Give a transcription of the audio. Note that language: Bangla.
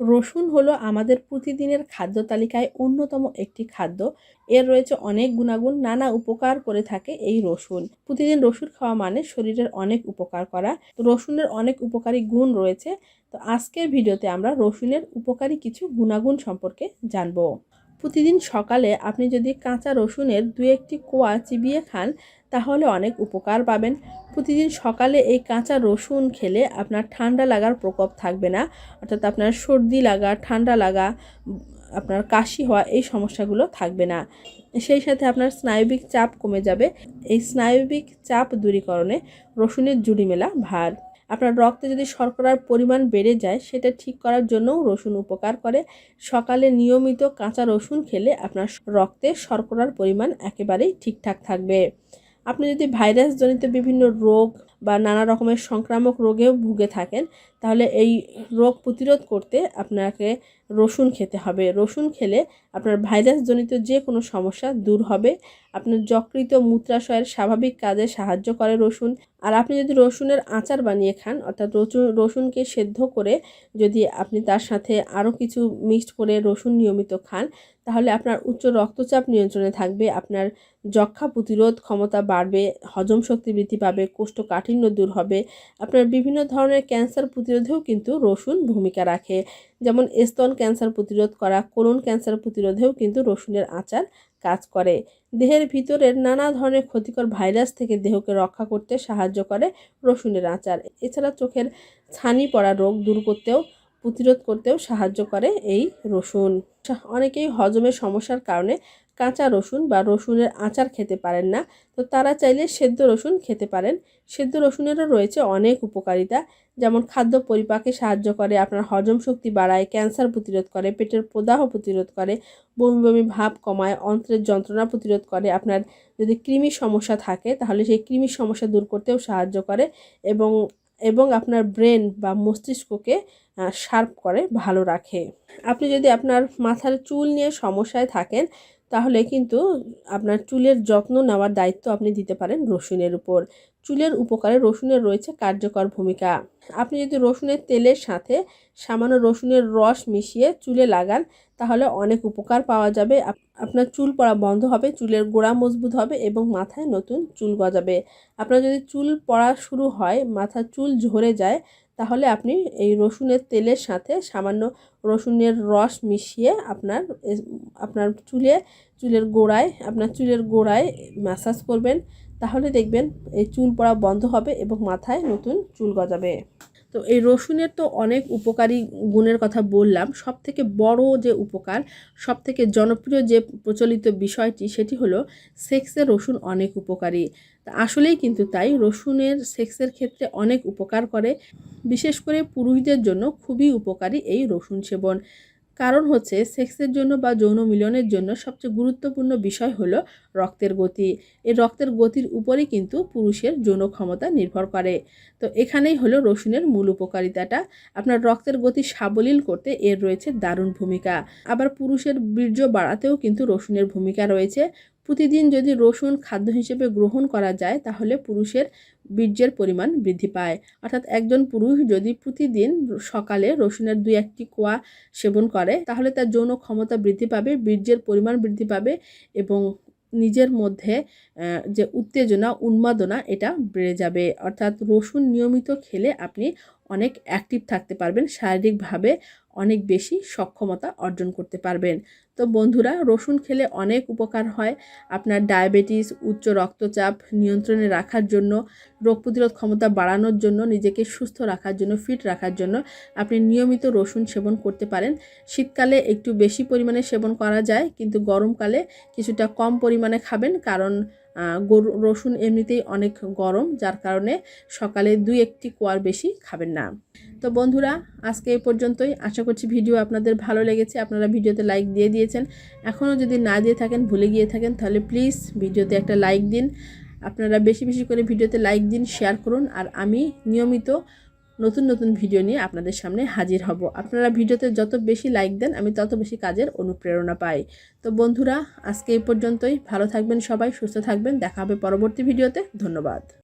রসুন হলো আমাদের প্রতিদিনের খাদ্য তালিকায় অন্যতম একটি খাদ্য। এর রয়েছে অনেক গুণাগুণ, নানা উপকার করে থাকে এই রসুন। প্রতিদিন রসুন খাওয়া মানে শরীরের অনেক উপকার করা। রসুনের অনেক উপকারী গুণ রয়েছে। তো আজকের ভিডিওতে আমরা রসুনের উপকারী কিছু গুণাগুণ সম্পর্কে জানব। প্রতিদিন সকালে আপনি যদি কাঁচা রসুনের দু একটি কোয়া চিবিয়ে খান, তাহলে অনেক উপকার পাবেন। প্রতিদিন সকালে এই কাঁচা রসুন খেলে আপনার ঠান্ডা লাগার প্রকোপ থাকবে না। অর্থাৎ আপনার সর্দি লাগা, ঠান্ডা লাগা, আপনার কাশি হওয়া এই সমস্যাগুলো থাকবে না। সেই সাথে আপনার স্নায়বিক চাপ কমে যাবে। এই স্নায়বিক চাপ দূরীকরণে রসুনের জুড়ি মেলা ভার। আপনার রক্তে যদি শর্করার পরিমাণ বেড়ে যায়, সেটা ঠিক করার জন্যও রসুন উপকার করে। সকালে নিয়মিত কাঁচা রসুন খেলে আপনার রক্তে শর্করার পরিমাণ একেবারেই ঠিকঠাক থাকবে। আপনি যদি ভাইরাসজনিত বিভিন্ন রোগ বা নানা রকমের সংক্রামক রোগেও ভুগে থাকেন, তাহলে এই রোগ প্রতিরোধ করতে আপনাকে রসুন খেতে হবে। রসুন খেলে আপনার ভাইরাসজনিত যে কোনো সমস্যা দূর হবে। আপনার যকৃত মূত্রাশয়ের স্বাভাবিক কাজে সাহায্য করে রসুন। আর আপনি যদি রসুনের আচার বানিয়ে খান, অর্থাৎ রসুন রসুনকে সেদ্ধ করে যদি আপনি তার সাথে আরও কিছু মিক্সড করে রসুন নিয়মিত খান, তাহলে আপনার উচ্চ রক্তচাপ নিয়ন্ত্রণে থাকবে, আপনার যক্ষা প্রতিরোধ ক্ষমতা বাড়বে, হজম শক্তি বৃদ্ধি পাবে কোষ্ঠকাঠিন্য দূর হবে। আপনার বিভিন্ন ধরনের ক্যান্সার প্রতিরোধেও কিন্তু রসুন ভূমিকা রাখে। যেমন স্তন ক্যান্সার প্রতিরোধ করা, কোলন ক্যান্সার প্রতিরোধেও কিন্তু রসুনের আচার কাজ করে। দেহের ভিতরের নানা ধরনের ক্ষতিকর ভাইরাস থেকে দেহকে রক্ষা করতে সাহায্য করে রসুনের আচার। এছাড়া চোখের ছানি পড়া রোগ দূর করতেও, প্রতিরোধ করতেও সাহায্য করে এই রসুন। অনেকেই হজমের সমস্যার কারণে কাঁচা রসুন বা রসুনের আচার খেতে পারেন না। তো তারা চাইলে সেদ্ধ রসুন খেতে পারেন। সেদ্ধ রসুনেরও রয়েছে অনেক উপকারিতা। যেমন খাদ্য পরিপাকে সাহায্য করে, আপনার হজম শক্তি বাড়ায়, ক্যান্সার প্রতিরোধ করে, পেটের প্রদাহ প্রতিরোধ করে, বমি বমি ভাব কমায়, অন্ত্রের যন্ত্রণা প্রতিরোধ করে, আপনার যদি কৃমির সমস্যা থাকে তাহলে সেই কৃমির সমস্যা দূর করতেও সাহায্য করে এবং এবং আপনার ব্রেন বা মস্তিষ্ককে শার্প করে, ভালো রাখে। আপনি যদি আপনার মাথার চুল নিয়ে সমস্যায় থাকেন তাহলে কিন্তু আপনার চুলের যত্ন নেওয়ার দায়িত্ব আপনি দিতে পারেন রসুনের উপর। চুলের উপকারে রসুনের রয়েছে কার্যকর ভূমিকা। আপনি যদি রসুনের তেলের সাথে সামান্য রসুনের রস মিশিয়ে চুলে লাগান, তাহলে অনেক উপকার পাওয়া যাবে। আপনার চুল পড়া বন্ধ হবে, চুলের গোড়া মজবুত হবে এবং মাথায় নতুন চুল গজাবে। আপনার যদি চুল পড়া শুরু হয়, মাথার চুল ঝরে যায়, তাহলে আপনি এই রসুনের তেলের সাথে সামান্য রসুনের রস মিশিয়ে আপনার আপনার চুলে, চুলের গোড়ায়, আপনার চুলের গোড়ায় ম্যাসাজ করবেন। তাহলে দেখবেন এই চুল পড়া বন্ধ হবে এবং মাথায় নতুন চুল গজাবে। তো এই রসুনের তো অনেক উপকারী গুণের কথা বললাম। সব থেকে বড় যে উপকার সব থেকে জনপ্রিয় যে প্রচলিত বিষয়টি, সেটি হলো সেক্সের রসুন অনেক উপকারী। আসলেই কিন্তু তাই, রসুনের সেক্সের ক্ষেত্রে অনেক উপকার করে। বিশেষ করে পুরুষদের জন্য খুবই উপকারী এই রসুন সেবন। কারণ হচ্ছে সেক্সের জন্য বা যৌন মিলনের জন্য সবচেয়ে গুরুত্বপূর্ণ বিষয় হলো রক্তের গতি। এই রক্তের গতির উপরেই কিন্তু পুরুষের যৌন ক্ষমতা নির্ভর করে। তো এখানেই হলো রসুনের মূল উপকারিতাটা। আপনার রক্তের গতি সাবলীল করতে এর রয়েছে দারুণ ভূমিকা। আবার পুরুষের বীর্য বাড়াতেও কিন্তু রসুনের ভূমিকা রয়েছে। প্রতিদিন যদি রসুন খাদ্য হিসেবে গ্রহণ করা যায়, তাহলে পুরুষের বীর্যের পরিমাণ বৃদ্ধি পায়। অর্থাৎ একজন পুরুষ যদি প্রতিদিন সকালে রসুনের দুই একটি কোয়া সেবন করে, তাহলে তার যৌন ক্ষমতা বৃদ্ধি পাবে, বীর্যের পরিমাণ বৃদ্ধি পাবে এবং নিজের মধ্যে যে উত্তেজনা, উন্মাদনা, এটা বেড়ে যাবে। অর্থাৎ রসুন নিয়মিত খেলে আপনি অনেক অ্যাক্টিভ থাকতে পারবেন, শারীরিকভাবে অনেক বেশি সক্ষমতা অর্জন করতে পারবেন। তো বন্ধুরা, রসুন খেলে অনেক উপকার হয়। আপনার ডায়াবেটিস উচ্চ রক্তচাপ নিয়ন্ত্রণে রাখার জন্য, রোগ প্রতিরোধ ক্ষমতা বাড়ানোর জন্য, নিজেকে সুস্থ রাখার জন্য ফিট রাখার জন্য আপনি নিয়মিত রসুন সেবন করতে পারেন। শীতকালে একটু বেশি পরিমাণে সেবন করা যায়, কিন্তু গরমকালে কিছুটা কম পরিমাণে খাবেন, কারণ গরু, রসুন এমনিতেই অনেক গরম, যার কারণে সকালে দুই একটি কোয়ার বেশি খাবেন না। তো বন্ধুরা, আজকে এই পর্যন্তই। আশা করছি ভিডিও আপনাদের ভালো লেগেছে। আপনারা ভিডিওতে লাইক দিয়ে দিয়েছেন। এখনও যদি না দিয়ে থাকেন, ভুলে গিয়ে থাকেন, তাহলে প্লিজ ভিডিওতে একটা লাইক দিন। আপনারা বেশি বেশি করে ভিডিওতে লাইক দিন, শেয়ার করুন। আর আমি নিয়মিত নতুন নতুন ভিডিও নিয়ে আপনাদের সামনে হাজির হব। আপনারা ভিডিওতে যত বেশি লাইক দেন, আমি তত বেশি কাজের অনুপ্রেরণা পাই। তো বন্ধুরা, আজকে এই পর্যন্তই। ভালো থাকবেন সবাই, সুস্থ থাকবেন। দেখা হবে পরবর্তী ভিডিওতে। ধন্যবাদ।